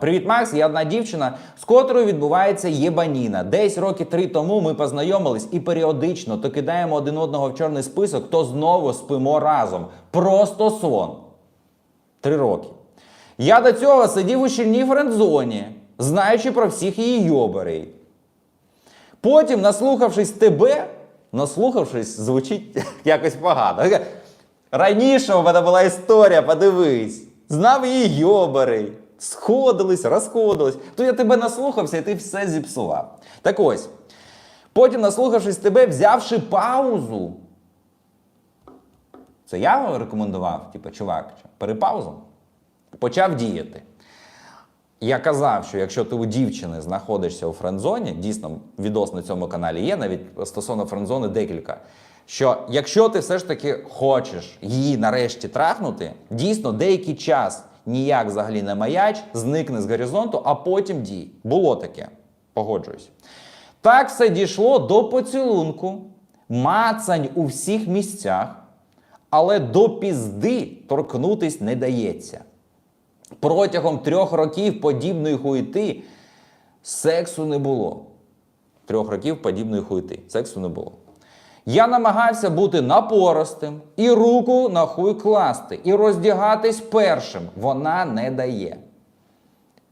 Привіт, Макс. Я одна дівчина, з котрою відбувається єбаніна. Десь роки три тому ми познайомились і періодично то кидаємо один одного в чорний список, то знову спимо разом. Просто сон. Три роки. Я до цього сидів у щільній френдзоні, знаючи про всіх її йобарей. Потім, наслухавшись тебе, наслухавшись, звучить якось погано. Раніше у мене була історія, подивись. Знав її йобари. Сходились, розходились. То я тебе наслухався, і ти все зіпсував. Так ось. Потім, наслухавшись тебе, взявши паузу. Це я рекомендував, типу, чувак, перепаузу. Почав діяти. Я казав, що якщо ти у дівчини знаходишся у френдзоні, дійсно відос на цьому каналі є, навіть стосовно френдзони декілька. Що якщо ти все ж таки хочеш її нарешті трахнути, дійсно деякий час ніяк взагалі не маяч, зникне з горизонту, а потім дій. Було таке. Погоджуюсь. Так все дійшло до поцілунку, мацань у всіх місцях, але до пізди торкнутись не дається. Протягом трьох років подібної хуєти сексу не було. Трьох років подібної хуєти. Сексу не було. Я намагався бути напористим і руку на хуй класти, і роздягатись першим. Вона не дає.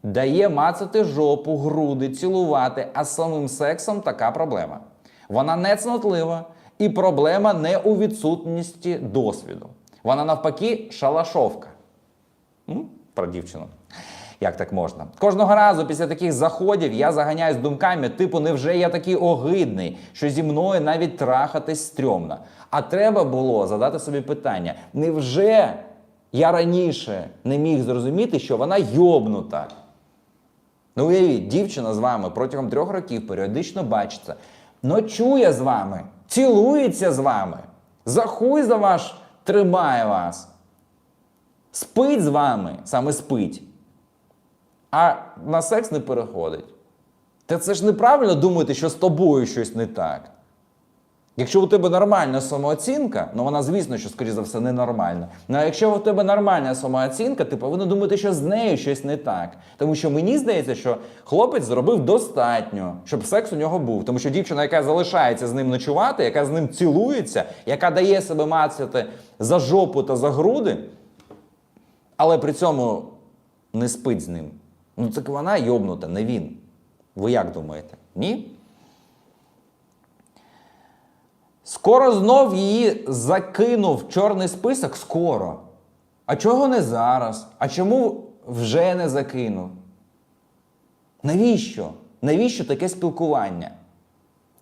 Дає мацати жопу, груди, цілувати, а з самим сексом така проблема. Вона не цнотлива, і проблема не у відсутності досвіду. Вона навпаки шалашовка. М? Про дівчину. Як так можна? Кожного разу після таких заходів я заганяюсь думками, типу, невже я такий огидний, що зі мною навіть трахатись стрьомно. А треба було задати собі питання: невже я раніше не міг зрозуміти, що вона йобнута? Ну, уявіть, дівчина з вами протягом трьох років періодично бачиться, ночує з вами, цілується з вами, за хуй за ваш тримає вас, спить з вами, саме спить, а на секс не переходить. Та це ж неправильно думати, що з тобою щось не так. Якщо у тебе нормальна самооцінка, ну вона, звісно, що, скоріш за все, ненормальна. Ну а якщо у тебе нормальна самооцінка, ти повинен думати, що з нею щось не так. Тому що мені здається, що хлопець зробив достатньо, щоб секс у нього був. Тому що дівчина, яка залишається з ним ночувати, яка з ним цілується, яка дає себе мацати за жопу та за груди, але при цьому не спить з ним. Ну так вона йобнута, не він. Ви як думаєте? Ні? Скоро знов її закинув в чорний список скоро. А чого не зараз? А чому вже не закинув? Навіщо? Навіщо таке спілкування?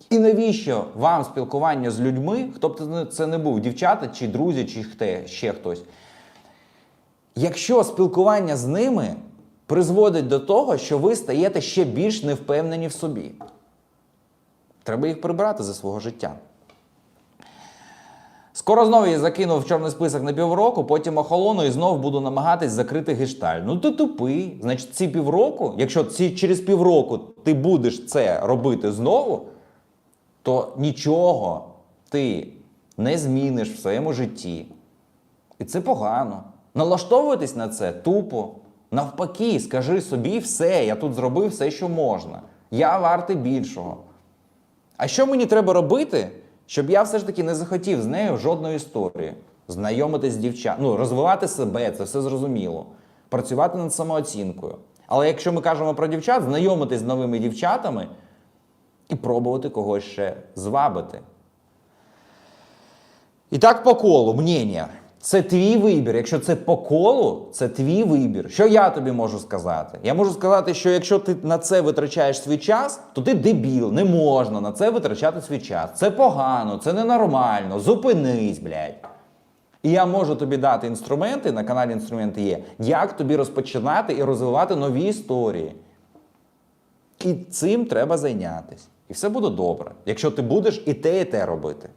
І навіщо вам спілкування з людьми, хто б це не був, дівчата чи друзі, чи хте, ще хтось? Якщо спілкування з ними призводить до того, що ви стаєте ще більш невпевнені в собі, треба їх прибрати за свого життя. Скоро знову я закинув в чорний список на півроку, потім охолону і знову буду намагатись закрити гешталь. Ну ти тупий. Значить, ці півроку, якщо ці, через півроку ти будеш це робити знову, то нічого ти не зміниш в своєму житті. І це погано. Налаштовуватись на це тупо. Навпаки, скажи собі все, я тут зробив все, що можна. Я вартий більшого. А що мені треба робити, щоб я все ж таки не захотів з нею жодної історії? Знайомитись з дівчат, ну, розвивати себе, це все зрозуміло. Працювати над самооцінкою. Але якщо ми кажемо про дівчат, знайомитись з новими дівчатами і пробувати когось ще звабити. І так по колу, мнення. Це твій вибір. Якщо це по колу, це твій вибір. Що я тобі можу сказати? Я можу сказати, що якщо ти на це витрачаєш свій час, то ти дебіл, не можна на це витрачати свій час. Це погано, це ненормально. Зупинись, блядь. І я можу тобі дати інструменти, на каналі інструменти є, як тобі розпочинати і розвивати нові історії. І цим треба зайнятися. І все буде добре, якщо ти будеш і те, і те робити.